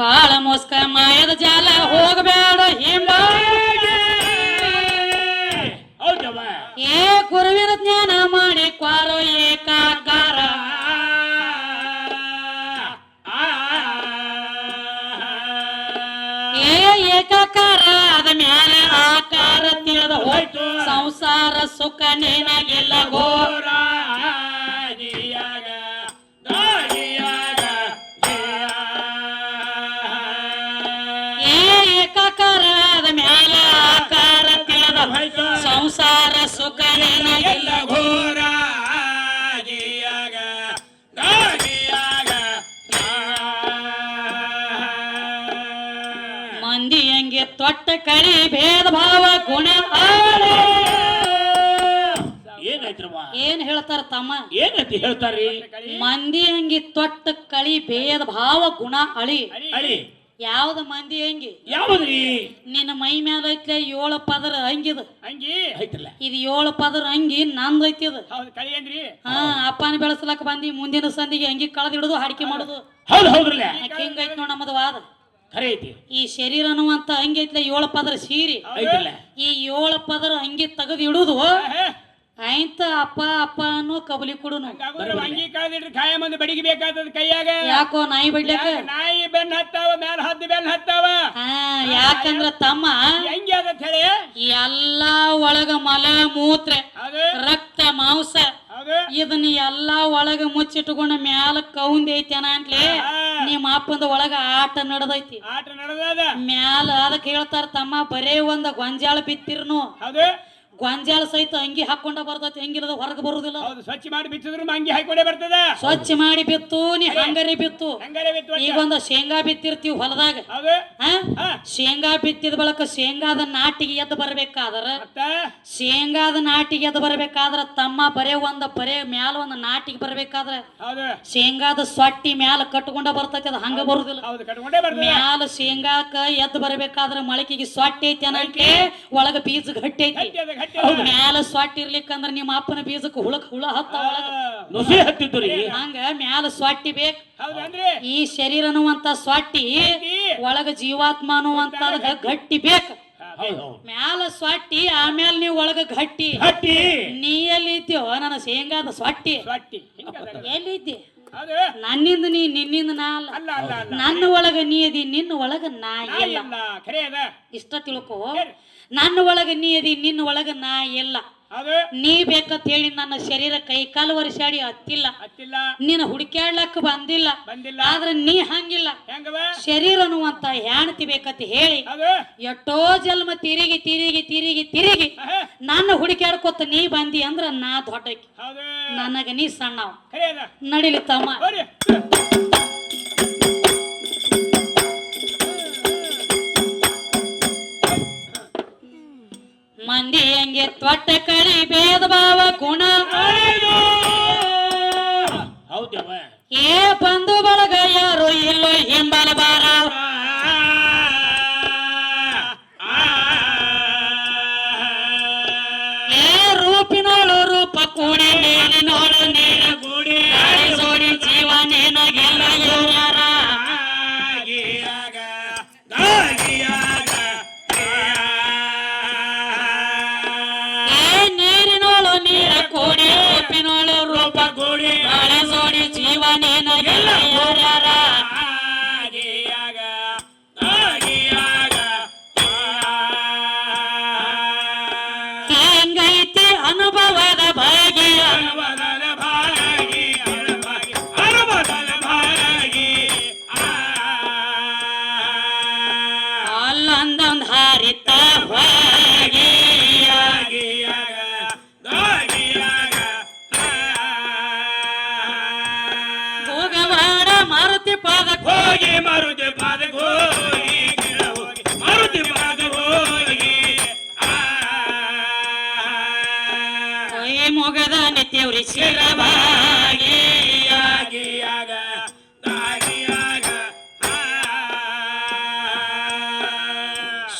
ಕಾಳ ಮೋಸ್ಕ ಮಾಯದ ಜಾಲ ಹೋಗಬೇಡ ಹಿಂಬ ಏ ಗುರುವಿನ ಜ್ಞಾನ ಮಾಡಿ ಕ್ವಾರೋ ಏಕಾಕಾರ ಏ ಏಕಾಕಾರ ಅದ ಮ್ಯಾಲ ಆಕಾರ ತಿಳಿದ ಹೋಯ್ತು. ಸಂಸಾರ ಸುಖ ನಿನಗಿಲ್ಲ ಘೋರ. ಏಕಾಕಾರ ಅದ ಮ್ಯಾಲ ಆಕಾರ ತಿಳದ ಸಂಸಾರ ಸುಖ ನಿನಗಿಲ್ಲ ಘೋರ ಮಂದಿ ಹಂಗೆ ತೊಟ್ಟ ಕಳಿ ಭೇದ ಭಾವ ಗುಣ ಏನ್ ಹೇಳ್ತಾರ ತಮ್ಮ? ಏನಂತ ಹೇಳ್ತಾರ್ರಿ? ಮಂದಿ ಹಂಗಿ ತೊಟ್ಟ ಕಳಿ ಭೇದ ಭಾವ ಗುಣ ಅಳಿ. ಅಳಿ. ಯಾವ್ದ ಮಂದಿ ಹಂಗಿ ಯಾವ್ದ್ರಿ? ನಿನ್ನ ಮೈ ಮ್ಯಾಲ ಐತ್ಲೆ ಏಳು ಪದರ ಹಂಗಿದ ಅಂಗಿ? ಐತಲ್ಲ. ಇದು ಏಳು ಪದರ ಅಂಗಿ ನಂದ್ ಐತಿ ಇದು ಹೌದು ಕಳಿ ಅಂದ್ರಿ? ಹಾ ಅಪ್ಪನ ಬೆಳೆಸ್ಲಕ್ ಬಂದಿ ಮುಂದಿನ ಸಂದಿಗೆ ಅಂಗಿ ಕಳೆದಿಡುದು ಹಾಡಿಕೆ ಮಾಡುದು. ಹೌದು ಹೌದ್ರಲ್ಲ? ಹಿಂಗೈತ್ ನೋಡ್ ನಮ್ಮದು ವಾದ. ಖರೆ ಐತಿ. ಈ ಶರೀರ ಅನ್ನುವಂತ ಅಂಗಿ ಐತ್ಲೆ ಏಳು ಪದರ ಸೀರಿ. ಐತಲ್ಲ. ಈ ಏಳು ಪದರ ಅಂಗಿ ತೆಗೆದು ಇಡುದು ಆಯ್ತ ಅಪ್ಪ ಅಪ್ಪ ಅನ್ನೋ ಕಬಲಿ ಕೊಡು ಅಂಗಿ ಕಳೆದಿಡ್ರಿ ಕಾಯ ಮಂದಿ ಬಡಿಗೆ ಬೇಕಾಗ್ತದ ಕೈಯಾಗ? ಯಾಕೋ ನಾಯಿ ಬಿಡ್ಲಿಕ್ಕ ನಾಯಿ ಬೆನ್ ಹತ್ತಾವ ಮ್ಯಾಲ ಹದ್ದು ಬೆನ್ ಹತ್ತಾವ. ಯಾಕಂದ್ರ ತಮ್ಮ ಹೆಂಗೆ ಅದತ್ ಹೇಳಿ? ಎಲ್ಲಾ ಒಳಗ ಮಲ ಮೂತ್ರ ರಕ್ತ ಮಾಂಸ ಇದನ್ನ ಎಲ್ಲಾ ಒಳಗ ಮುಚ್ಚಿಟ್ಕೊಂಡ ಮ್ಯಾಲ ಕೌಂದ್ ಐತೇನ ಅಂತ್ಲಿ ನಿಮ್ಮ ಅಪ್ಪಂದ ಒಳಗ ಆಟ ನಡೆದೈತಿ. ಆಟ ನಡೆದದ. ಮ್ಯಾಲ ಅದಕ್ಕೆ ಹೇಳ್ತಾರ ತಮ್ಮ ಬರೇ ಒಂದ ಗೊಂಜಾಳ ಬಿತ್ತಿರ್ನು. ಗೊಂಜಾಳ ಸಹಿತ ಅಂಗಿ ಹಾಕೊಂಡ ಬರ್ತೈತಿ ಹೆಂಗಿಲ್ಲದ ಹೊರಗೆ ಬರುದಿಲ್ಲ. ಹೌದು ಸ್ವಚ್ಛ ಮಾಡಿ ಬಿತ್ತಿದ್ರು ಅಂಗಿ ಹಾಕೊಂಡೇ ಬರ್ತದ. ಸ್ವಚ್ಛ ಮಾಡಿ ಬಿತ್ತು ನೀ ಹಂಗರಿ ಬಿತ್ತು. ಹಂಗಾರೆ ಬಿತ್ತು ಒಟ್ಟ. ಈಗ ಒಂದ್ ಶೇಂಗಾ ಬಿತ್ತಿರ್ತೀವಿ ಹೊಲದಾಗ. ಶೇಂಗಾ ಬಿತ್ತಿದ ಬಳಕ ಶೇಂಗಾದ ನಾಟಿಗೆ ಎದ್ದು ಬರ್ಬೇಕಾದ್ರ? ಶೇಂಗಾದ ನಾಟಿಗೆ ಎದ್ದು ಬರ್ಬೇಕಾದ್ರ ತಮ್ಮ ಬರೇ ಒಂದ ಬರೇ ಮ್ಯಾಲ ಒಂದ ನಾಟಿಗೆ ಬರ್ಬೇಕಾದ್ರ? ಶೇಂಗಾದ ಸೊಟ್ಟಿ ಮ್ಯಾಲ ಕಟ್ಕೊಂಡ ಬರ್ತೈತಿ ಅದು ಹಂಗ ಬರುದಿಲ್ಲ. ಮ್ಯಾಲ ಶೇಂಗಾಕ ಎದ್ದು ಬರ್ಬೇಕಾದ್ರ ಮೊಳಕಿಗೆ ಸೊಟ್ಟಿ ಐತಿ ಅನ್ನಕ್ಕೆ ಒಳಗ ಬೀಜ ಗಟ್ಟಿ ಐತಿ. ಮ್ಯಾಲ ಸೊಟ್ಟಿ ಇರ್ಲಿಕ್ಕಂದ್ರ ನಿಮ್ಮ ಅಪ್ಪನ ಬೀಜಕ್ಕೆ ಹುಳಕ್ ಹುಳ ಹತ್ತ ನುಸಿ ಹತ್ತಿದ್ರಿ ರೀ ಹಂಗ ಮ್ಯಾಲ ಸೊಟ್ಟಿ ಬೇಕ್. ಈ ಶರೀರ ಅನ್ನುವಂತ ಸ್ವಾಟಿ ಒಳಗ ಜೀವಾತ್ಮ ಅನ್ನುವಂತ ಗಟ್ಟಿ ಬೇಕ. ಹೌದು ಹೌದು. ಮ್ಯಾಲ ಸ್ವಾಟಿ ಆಮೇಲೆ ನೀವು ಒಳಗ ಗಟ್ಟಿ. ಗಟ್ಟಿ. ನೀ ಎಲ್ಲಿ ಇದ್ದೀಯೋ ನನ್ನ ಶೇಂಗಾದ ಸ್ವಾಟಿ. ಸ್ವಟ್ಟಿ ಹಿಂಗದ. ಎಲ್ಲಿ ಇದ್ದಿ? ನನ್ನಿಂದ ನೀ ನಿನ್ನಿಂದ ನಾ ಅಲ್ಲ. ಅಲ್ಲ ಅಲ್ಲ ಅಲ್ಲ. ನನ್ನ ಒಳಗ ನೀ ಅದಿ ನಿನ್ನ ಒಳಗ ನಾ ಇಲ್ಲ. ಇಷ್ಟ ತಿಳ್ಕೊ. ನನ್ನ ಒಳಗೆ ನೀ ಅದಿ ನಿನ್ನ ಒಳಗೆ ನಾ ಇಲ್ಲ. ನೀ ಬೇಕಂತ ಹೇಳಿ ನನ್ನ ಶರೀರ ಕೈ ಕಾಲು ವರ್ಷಾಡಿ ಹತ್ತಿಲ್ಲ. ನೀನು ಹುಡುಕ್ಯಾಡ್ಲಕ್ಕ ಬಂದಿಲ್ಲ. ಬಂದಿಲ್ಲ. ಆದ್ರೆ ನೀ ಹಂಗಿಲ್ಲ. ಶರೀರ ಅನ್ನುವಂತ ಹೆಣ್ತಿ ಬೇಕಂತ ಹೇಳಿ ಎಷ್ಟೋ ಜನ್ಮ ತಿರುಗಿ ತಿರುಗಿ ತಿರುಗಿ ತಿರುಗಿ. ನನ್ನ ಹುಡುಕ್ಯಾಡ್ಕೊತ ನೀ ಬಂದಿ ಅಂದ್ರ ನಾ ದೊಡ್ಡಕಿ ಹೌದು. ನನಗ ನೀ ಸಣ್ಣವ. ನಡಿಲಿ ತಮ್ಮ. ಮಂದಿ ಹಂಗೆ ತ್ವಟ್ಟ ಕಳಿ ಭೇದ ಭಾವ ಗುಣ. ಹೌದವ ಏ ಬಂಧು ಬಳಗ ಯಾರು ಇಲ್ಲೋ ಹಿಂಬಲ ಬಾರ. ಏ ರೂಪಿನೋಳು ರೂಪ ಕೂಡಿ ನೀರಿನೋಳು ನೀರ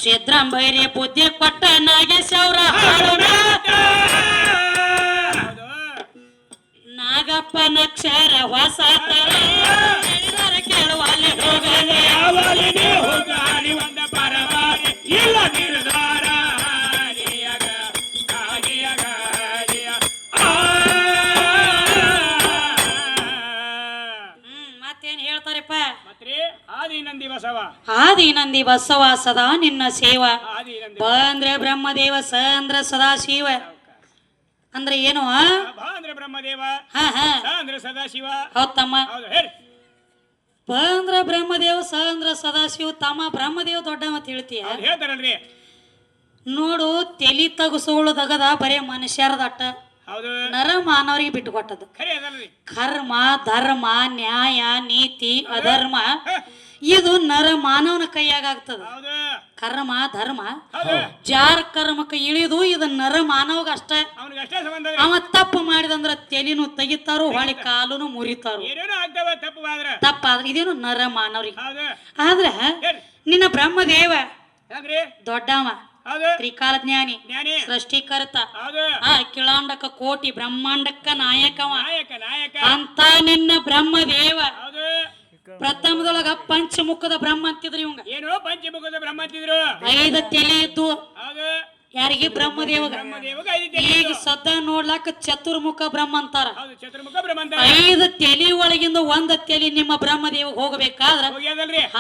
ಸಿದ್ರಂಬೈರಿ ಬುದ್ಧಿ ಕೊಟ್ಟ ನಾಗೇಶ್ವರ ನಾಗಪ್ಪನ ಅಕ್ಷರ ಹೊಸ ತರ. ಕೇಳುವ ಅಲ್ಲಿ ಹೋಗಲೇ. ಹೋಗಾಡಿ ಒಂದ ಆದಿ ನಂದಿ ಬಸವ ಸದಾ ನಿನ್ನ ಸೇವ. ಬಂದ್ರೆ ಬ ಅಂದ್ರೆ ಬ್ರಹ್ಮದೇವ ಸ ಅಂದ್ರ ಸದಾ ಶಿವ ಅಂದ್ರೆ ಏನು? ಅಂದ್ರೆ ಬ್ರಹ್ಮದೇವ ಹಾ ಅಂದ್ರೆ ಸದಾಶಿವ. ಹೌದ್ ತಮ್ಮ. ಬ ಅಂದ್ರ ಬ್ರಹ್ಮದೇವ ಸ ಅಂದ್ರ ಸದಾಶಿವ. ತಮ್ಮ ಬ್ರಹ್ಮದೇವ ದೊಡ್ಡ ಅಂತ ಹೇಳ್ತೀಯ? ಹೇಳ್ತಾರಲ್ರಿ. ನೋಡು ತೆಲಿ ತಗಸೋಳು ತಗದ ಬರೇ ಮನುಷ್ಯರದಟ್ಟ ನರ ಮಾನವರಿಗೆ ಬಿಟ್ಟು ಕೊಟ್ಟದ್ದು. ಕರ್ಮ ಧರ್ಮ ನ್ಯಾಯ ನೀತಿ ಅಧರ್ಮ. ಇದು ನರ ಮಾನವನ ಕೈಯಾಗ ಆಗ್ತದ. ಕರ್ಮ ಧರ್ಮ. ಜಾರ ಕರ್ಮಕ್ಕೆ ಇಳಿದು ಇದು ನರ ಮಾನವಗ ಅಷ್ಟೇ ಅವ ತಪ್ಪು ಮಾಡಿದಂದ್ರ ತೆಲಿನು ತೆಗಿತಾರು ಹೊಳಿ ಕಾಲುನು ಮುರಿತಾರು. ತಪ್ಪಾದ್ರೆ ಇದೇನು ನರ ಮಾನವ್ರಿಗೆ ಆದ್ರೆ ನಿನ್ನ ಬ್ರಹ್ಮದೇವ ದೊಡ್ಡವ. ತ್ರಿಕಾಲ ಜ್ಞಾನಿ. ಸೃಷ್ಟಿಕರ್ತ. ಆ ಕಿಳಾಂಡಕ ಕೋಟಿ ಬ್ರಹ್ಮಾಂಡಕ್ಕ ನಾಯಕವ. ನಾಯಕ ನಾಯಕ. ಅಂತ ನಿನ್ನ ಬ್ರಹ್ಮದೇವ. ಪ್ರಥಮದೊಳಗ ಪಂಚಮುಖದ ಬ್ರಹ್ಮ ಅಂತಿದ್ರು ಇವಂಗ. ಏನು ಪಂಚಮುಖದ ಬ್ರಹ್ಮ ಅಂತಿದ್ರು? ಐದು ತಲೆ ಇದ್ದು ಹೌದು ಯಾರಿಗೆ? ಬ್ರಹ್ಮದೇವಗ. ಈಗ ಸದಾ ನೋಡ್ಲಾಕ ಚತುರ್ಮುಖ ಬ್ರಹ್ಮ ಅಂತಾರ. ಐದು ತಲೆ ಒಳಗಿಂದ ಒಂದ ತಲೆ ನಿಮ್ಮ ಬ್ರಹ್ಮದೇವ ಹೋಗಬೇಕಾದ್ರ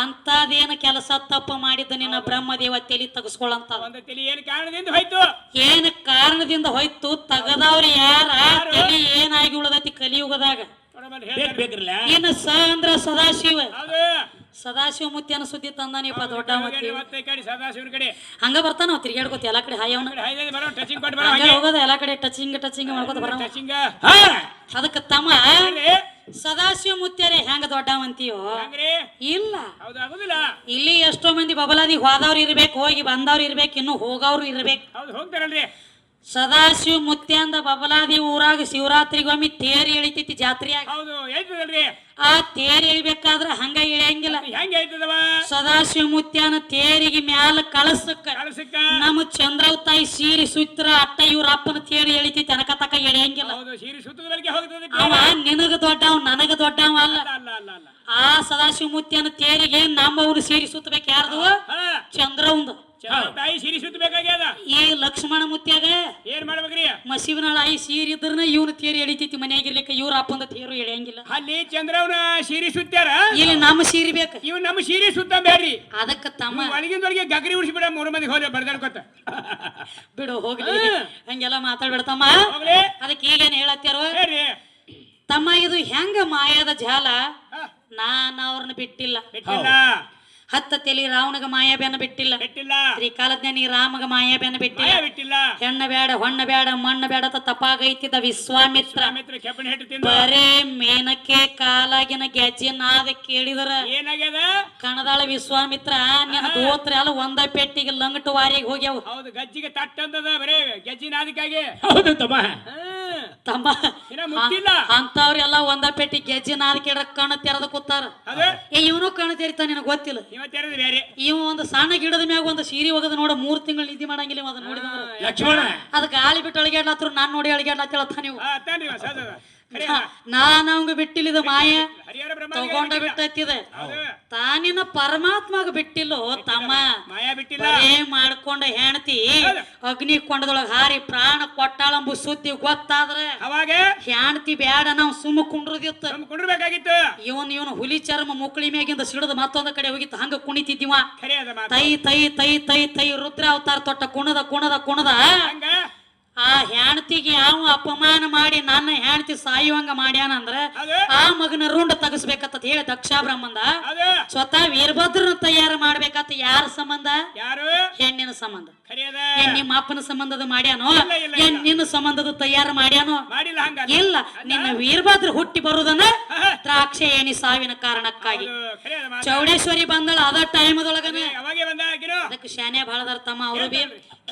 ಅಂತದೇನ ಕೆಲಸ ತಪ್ಪು ಮಾಡಿದ್ದ ನಿನ್ನ ಬ್ರಹ್ಮದೇವ ತಲೆ ತಗಸ್ಕೊಳ್ಳಂತ ಒಂದು ತಲೆ ಏನ್ ಕಾರಣದಿಂದ ಹೋಯ್ತು? ಏನ್ ಕಾರಣದಿಂದ ಹೋಯ್ತು? ತಗದವ್ರ ಯಾರ? ತಲೆ ಏನಾಗಿ ಉಳದೈತಿ ಕಲಿಯುಗದಾಗ? ನೋಡಮ್ಮ ಬೇಕ್ ಬೇಕ್ರಲ್ಲ? ಇನ್ನು ಸ ಅಂದ್ರ ಸದಾಶಿವ ಸದಾಶಿವ ಮುತ್ಯನ ಸುದ್ದಿ ತಂದಾನಿಪ್ಪ ದೊಡ್ಡ ಮತ್ತಿ. ಕಡೆ ಸದಾಶಿವನ ಕಡೆ. ಹಂಗ ಬರ್ತಾನ ನಾವು ತಿರ್ಗಾಡ್ಕೋತ ಎಲ್ಲಾ ಕಡೆ ಹಂಗ ಹೋಗೋದ ಎಲ್ಲಾ ಕಡೆ ಟಚಿಂಗ್ ಟಚಿಂಗ್ ಮಾಡ್ಕೋತ ಬರೋ ಟಚಿಂಗ್ ಹಾ! ಅದಕ್ಕ ತಮ್ಮ ಸದಾಶಿವ ಮುತ್ಯಾರೆ ಹೆಂಗ ದೊಡ್ಡವಂತೀಯೋ? ಹೆಂಗ್ರಿ. ಇಲ್ಲ. ಹೌದು ಆಗುದಿಲ್ಲ. ಇಲ್ಲಿ ಎಷ್ಟೋ ಮಂದಿ ಬಬಲಾದಿ ಹೋದವ್ರು ಇರ್ಬೇಕು ಹೋಗಿ ಬಂದವ್ರು ಇರ್ಬೇಕು ಇನ್ನು ಹೋಗವ್ರು ಇರ್ಬೇಕು. ಹೋಗ್ತಾರಲ್ರಿ. ಸದಾಶಿವ ಮುತ್ಯಾಂದ ಬಬಲಾದಿ ಊರಾಗ ಶಿವರಾತ್ರಿಗೊಮ್ಮೆ ತೇರಿ ಎಳಿತೈತಿ ಜಾತ್ರೆಯಾಗ. ಹೌದು ಹೇಳ್ತದಲ್ರಿ ಆ ತೇರಿ ಎಳಿಬೇಕಾದ್ರ ಹಂಗ ಇಳಿಯಂಗಿಲ್ಲ. ಹೆಂಗ್ ಹೇಳ್ತದವ ಸದಾಶಿವ ಮುತ್ಯಾನ ತೇರಿಗೆ ಮ್ಯಾಲ ಕಳಸಕ್ಕ ಕಳಸಕ್ಕ? ನಮ್ಮ ಚಂದ್ರವ್ ತಾಯಿ ಸೀರಿ ಸುತ್ರ ಅಟ್ಟ ಇವ್ರ ಅಪ್ಪನ ತೇರಿ ಎಳಿತೈತಿ ಅನಕ ತಕ ಎಳಿಯಂಗಿಲ್ಲ. ಹೌದು ಸೀರಿ ಹೋಗ್ತದೆ ಅವ ನಿನಗ ದೊಡ್ಡವ ನನಗ ದೊಡ್ಡವ ಅಲ್ಲ ಅಲ್ಲ ಅಲ್ಲ ಅಲ್ಲ. ಆ ಸದಾಶಿವ ಮುತ್ಯನ ತೇರಿಗೆ ನಮ್ಮವ್ರು ಸೇರಿ ಸುತ್ತಬೇಕು ಯಾರ್ದು? ಚಂದ್ರವಂದು ಚಂದ್ರ ತಾಯಿ ಸೀರೆ ಸುತ್ತಬೇಕಾಗ್ಯದ? ಈ ಲಕ್ಷ್ಮಣ ಮುತ್ಯಾಗ ಏನ್ ಮಾಡ್ಬೇಕ್ರಿ? ಮಸಿವಿನಾಳ ಆಯಿ ಸೀರಿ ಇದ್ರನ ಇವನು ತೇರಿ ಎಳಿತೈತಿ ಮನೆಯಾಗಿರ್ಲಿಕ್ಕ ಇವ್ರ ಅಪ್ಪಂದ ತೇರು ಎಳೆಯಂಗಿಲ್ಲ. ಅಲ್ಲಿ ಚಂದ್ರವನ ಸೀರೆ ಸುತ್ತಾರ? ಇಲ್ಲಿ ನಮ್ಮ ಸೀರಿ ಬೇಕ. ಇವ್ ನಮ್ಮ ಸೀರಿ ಸುತ್ತ ಬೇಡ್ರಿ ಅದಕ್ಕ ತಮ್ಮ ಒಳಗಿಂದೊಳಗೆ ಗಗರಿ ಉಡಿಸ್ಬಿಡ ಮೂರು ಮಂದಿ ಹೋದ್ರೆ ಬರ್ದಾಡ್ಕೊತ. ಬಿಡು ಹೋಗ್ಲಿ. ಹಂಗೆಲ್ಲ ಮಾತಾಡ್ಬಿಡ್ತಮ್ಮ ಅದಕ್ಕೆ ಈಗೇನ್ ಹೇಳತ್ತಾರ ತಮ್ಮ ಇದು ಹೆಂಗ ಮಾಯಾದ ಜಾಲ? ನಾನ್ ಅವ್ರನ್ನ ಬಿಟ್ಟಿಲ್ಲ. ಬಿಟ್ಟಿಲ್ಲ. ಹತ್ತ ತೆಲಿ ರಾವಣಗ ಬೆನ್ನ ಬಿಟ್ಟಿಲ್ಲ. ಬಿಟ್ಟಿಲ್ಲ. ತ್ರಿಕಾಲಜ್ಞಾನಿ ರಾಮಗ ಮಾಯಾಬ್ಯಾನ ಬಿಟ್ಟಿಲ್ಲ. ಬಿಟ್ಟಿಲ್ಲ. ಹೆಣ್ಣ ಬೇಡ ಹೊಣ್ಣ ಬೇಡ ಮಣ್ಣ ಬೇಡ ತಪ್ಪಾಗೈತಿದ್ದ ವಿಶ್ವಾಮಿತ್ರ. ಬರೇ ಮೇನಕ್ಕೆ ಕಾಲಾಗಿನ ಗೆಜ್ಜೆನ ನಾದ ಕೇಳಿದ್ರ. ಏನಾಗ್ಯದ? ಕಣದಾಳ ವಿಶ್ವಾಮಿತ್ರ ನಿನ್ನ ದೋತ್ರ ಎಲ್ಲ ಒಂದ ಪೆಟ್ಟಿಗೆ ಲಂಗಟು ವಾರಿಗೆ ಹೋಗ್ಯಾವ. ಹೌದು ಗಜ್ಜಿಗೆ ತಟ್ಟಂದದ ಬರೇ ಗಜ್ಜಿ ನಾದಿಕಾಗೆ ಹೌದು ತಮ್ಮ. ತಮ್ಮ ಅಂತವ್ರೆಲ್ಲ ಒಂದ ಪೆಟ್ಟಿ ಗೆಜ್ಜೆ ನಾದ ಕಣ್ಣು ತೆರೆದ ಕೂತಾರ. ಏ ಇವನು ಕಣ್ಣು ತೆರಿತಾನ ನಿನಗೆ ಗೊತ್ತಿಲ್ಲ? ಇವ ಒಂದು ಸಣ್ಣ ಗಿಡದ ಮ್ಯಾಗ ಒಂದು ಸೀರೆ ಹೋಗದ ನೋಡ ಮೂರ್ ತಿಂಗಳು ನಿಧಿ ಮಾಡಂಗಿಲ್ಲ ಅದನ್ನ ಲಕ್ಷ್ಮಣ. ಅದ ಗಾಳಿ ಬಿಟ್ಟು ಅಳಿಗಾಡ್ಲತ್ರು ನಾನ್ ನೋಡಿ ಅಳಿಗಾಡ್ಲತ್ತ ನೀವು ಬಿಟ್ಟಿಲ್ಲ. ನಾನ್ ಅವಂಗ ಬಿಟ್ಟಿಲ್ಲಿದ ಮಾಯ ತಗೊಂಡ ಬಿಟ್ಟತ್ತಿದೆ. ಹೌದು. ತಾನಿನ ಪರಮಾತ್ಮಗ ಬಿಟ್ಟಿಲ್ಲೋ ತಮ್ಮ? ಏ ಬಿಟ್ಟಿಲ್ಲ. ಮಾಡ್ಕೊಂಡ ಹೆಣತಿ ಅಗ್ನಿ ಕೊಂಡದೊಳಗ ಹಾರಿ ಪ್ರಾಣ ಕೊಟ್ಟಾಳಂಬು ಸುದ್ದಿ ಗೊತ್ತಾದ್ರೆ ಹೆಣತಿ ಬೇಡ ಬ್ಯಾಡ ನಾವು ಸುಮ್ಮ ಕುಂಡ್ರದಿತ್ತು. ಇವನ್ ಇವನು ಹುಲಿ ಚರ್ಮ ಮುಕ್ಳಿ ಮ್ಯಾಗಿಂದ ಸಿಡದ ಮತ್ತೊಂದ ಕಡೆ ಹೋಗಿತ್ತು ಹಂಗ ಕುಣಿತಿದ್ದೀವ. ತೈ ತೈ ತೈ ತೈ ತೈ ರುದ್ರ ಅವತಾರ ತೊಟ್ಟ ಕುಣದ ಕುಣದ ಕುಣದ. ಆ ಹೆಣ್ತಿಗೆ ಯಾವ ಅಪಮಾನ ಮಾಡಿ ನನ್ನ ಹೆಣ್ತಿ ಸಾಯುವಂಗ ಮಾಡ್ಯಾನ ಅಂದ್ರ ಆ ಮಗನ ರುಂಡ ತಗಸ್ಬೇಕತ್ತ ಹೇಳಿ ದಕ್ಷ ಬ್ರಹ್ಮಂದ ಸ್ವತಃ ವೀರಭದ್ರನ ತಯಾರು ಮಾಡ್ಬೇಕತ್ತ ಯಾರ ಸಂಬಂಧ? ಯಾರು? ಹೆಣ್ಣಿನ ಸಂಬಂಧ. ನಿಮ್ಮ ಅಪ್ಪನ ಸಂಬಂಧದ ಮಾಡ್ಯಾನೋ? ನಿನ್ನ ಸಂಬಂಧದ ತಯಾರು ಮಾಡ್ಯಾನೋ? ಇಲ್ಲ. ನಿನ್ನ ವೀರಭದ್ರ ಹುಟ್ಟಿ ಬರುದನ್ನ ದ್ರಾಕ್ಷ ಏಣಿ ಸಾವಿನ ಕಾರಣಕ್ಕಾಗಿ. ಚೌಡೇಶ್ವರಿ ಬಂದಳ ಅದ ಟೈಮದೊಳಗನೆ? ಅದಕ್ಕೆ ಶಾನೆ ಬಾಳದಾರ ತಮ್ಮ ಅವರು ಬಿ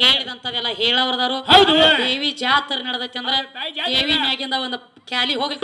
ಕೇಳಿದಂತದೆಲ್ಲ ಹೇಳವ್ರದಾರು. ಹೌದು. ದೇವಿ ಜಾತ್ರೆ ನಡೆದೈತಿ ಅಂದ್ರ ದೇವಿ ಮ್ಯಾಗಿಂದ ಒಂದು ಕ್ಯಾಲಿ ಹೋಗಿ